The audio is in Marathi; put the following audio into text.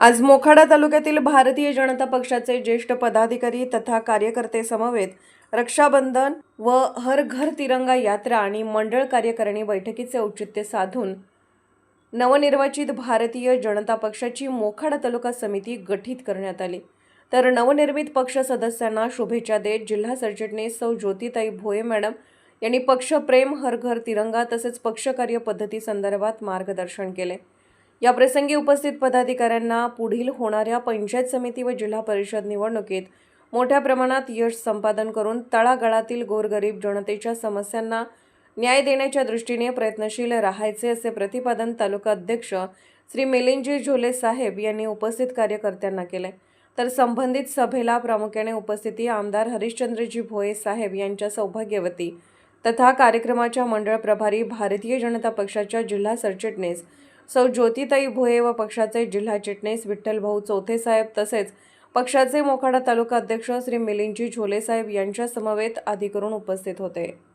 आज मोखाडा तालुक्यातील भारतीय जनता पक्षाचे ज्येष्ठ पदाधिकारी तथा कार्यकर्ते समवेत रक्षाबंधन व हर घर तिरंगा यात्रा आणि मंडळ कार्यकारिणी बैठकीचे औचित्य साधून नवनिर्वाचित भारतीय जनता पक्षाची मोखाडा तालुका समिती गठीत करण्यात आली. तर नवनिर्मित पक्ष सदस्यांना शुभेच्छा देत जिल्हा सरचिटणीस सौ ज्योतिताई भोये मॅडम यांनी पक्ष प्रेम हर घर तिरंगा तसेच पक्षकार्य पद्धती संदर्भात मार्गदर्शन केले. या प्रसंगी उपस्थित पदाधिकाऱ्यांना पुढील होणाऱ्या पंचायत समिती व जिल्हा परिषद निवडणुकीत मोठ्या प्रमाणात यश संपादन करून तळागाळातील गोरगरीब जनतेच्या समस्यांना न्याय देण्याच्या दृष्टीने प्रयत्नशील राहायचे असे प्रतिपादन तालुका अध्यक्ष श्री मिलिंदजी झोले साहेब यांनी उपस्थित कार्यकर्त्यांना केले. तर संबंधित सभेला प्रामुख्याने उपस्थिती आमदार हरिश्चंद्रजी भोये साहेब यांच्या सौभाग्यवती तथा कार्यक्रमाच्या मंडळ प्रभारी भारतीय जनता पक्षाच्या जिल्हा सरचिटणीस सौ ज्योतिताई भोये व पक्षाचे जिल्हा चिटणीस विठ्ठलभाऊ चौथेसाहेब तसेच पक्षाचे मोखाडा तालुका अध्यक्ष श्री मिलिंदजी झोलेसाहेब यांच्या समवेत अधिकरून उपस्थित होते.